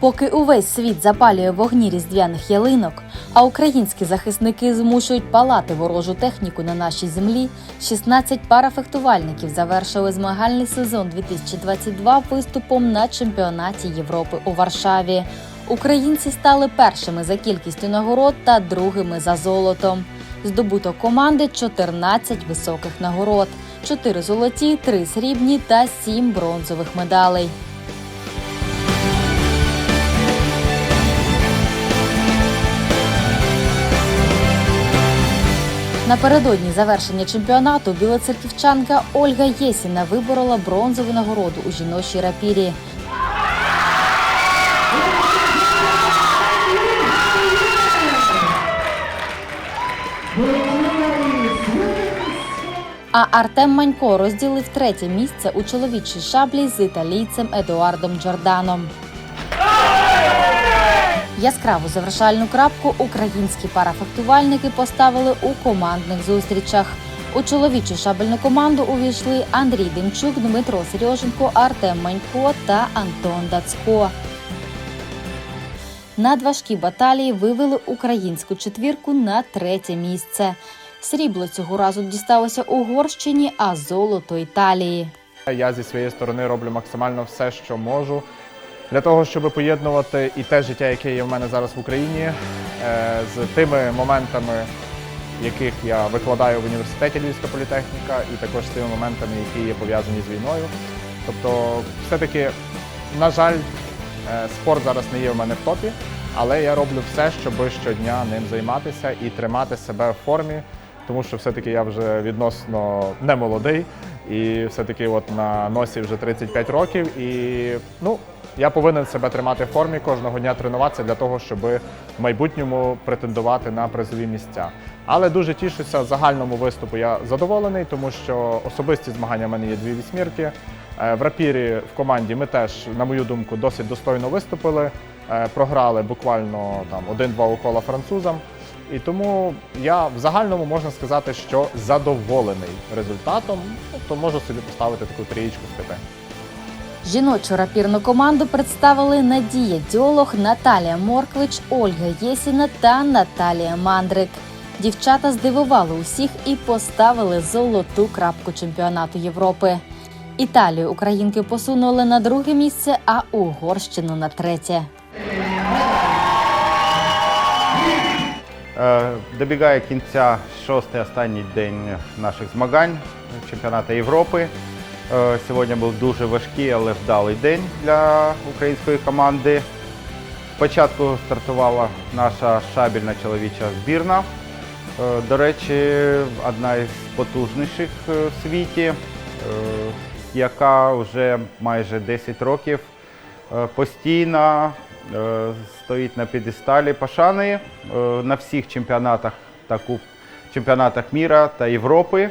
Поки увесь світ запалює вогні різдвяних ялинок, а українські захисники змушують палати ворожу техніку на нашій землі, 16 парафехтувальників завершили змагальний сезон 2022 виступом на чемпіонаті Європи у Варшаві. Українці стали першими за кількістю нагород та другими за золотом. Здобуто команди 14 високих нагород, 4 золоті, 3 срібні та 7 бронзових медалей. Напередодні завершення чемпіонату білоцерківчанка Ольга Єсіна виборола бронзову нагороду у жіночій рапірі. А Артем Манько розділив третє місце у чоловічій шаблі з італійцем Едуардом Джорданом. Яскраву завершальну крапку українські парафехтувальники поставили у командних зустрічах. У чоловічу шабельну команду увійшли Андрій Демчук, Дмитро Сереженко, Артем Манько та Антон Дацько. Надважкі баталії вивели українську четвірку на третє місце. Срібло цього разу дісталося Угорщині, а золото Італії. Я зі своєї сторони роблю максимально все, що можу для того, щоб поєднувати і те життя, яке є в мене зараз в Україні, е, з тими моментами, яких я викладаю в університеті Львівська політехніка, і також з тими моментами, які є пов'язані з війною. Тобто, все-таки, на жаль, е, спорт зараз не є в мене в топі, але я роблю все, щоб щодня ним займатися і тримати себе в формі, тому що все-таки я вже відносно не молодий, і все-таки от на носі вже 35 років. І ну, я повинен себе тримати в формі, кожного дня тренуватися для того, щоб в майбутньому претендувати на призові місця. Але дуже тішуся загальному виступу. Я задоволений, тому що особисті змагання в мене є дві вісьмірки. Е, В рапірі в команді ми теж, на мою думку, досить достойно виступили. Е, Програли буквально там один-два укола французам. І тому я в загальному можна сказати, що задоволений результатом. Тобто можу собі поставити таку трієчку з п'яти. Жіночу рапірну команду представили Надія Дьолох, Наталія Морквич, Ольга Єсіна та Наталія Мандрик. Дівчата здивували усіх і поставили золоту крапку чемпіонату Європи. Італію українки посунули на друге місце, а Угорщину на третє. Е, Добігає кінця шостий останній день наших змагань чемпіонату Європи. Е, Сьогодні був дуже важкий, але вдалий день для української команди. Спочатку стартувала наша шабельна чоловіча збірна. Е, До речі, одна із потужніших в світі, яка вже майже 10 років постійно стоїть на підесталі пошани е, на всіх чемпіонатах та куб, чемпіонатах міра та Європи.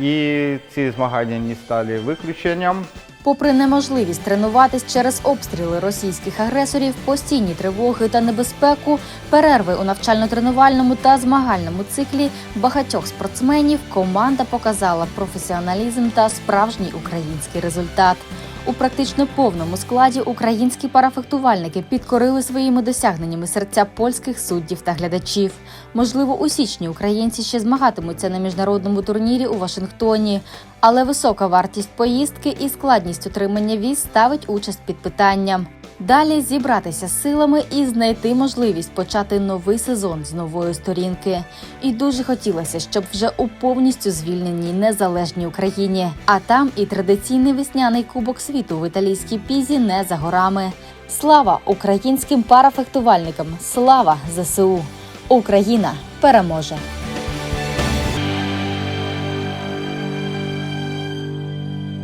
І ці змагання не стали виключенням. Попри неможливість тренуватись через обстріли російських агресорів, постійні тривоги та небезпеку, перерви у навчально-тренувальному та змагальному циклі багатьох спортсменів команда показала професіоналізм та справжній український результат. У практично повному складі українські парафехтувальники підкорили своїми досягненнями серця польських суддів та глядачів. Можливо, у січні українці ще змагатимуться на міжнародному турнірі у Вашингтоні, але висока вартість поїздки і складність утримання віз ставить участь під питанням. Далі зібратися з силами і знайти можливість почати новий сезон з нової сторінки. І дуже хотілося, щоб вже у повністю звільненій незалежній Україні. А там і традиційний весняний кубок світу в італійській пізі не за горами. Слава українським парафехтувальникам! Слава ЗСУ! Україна переможе!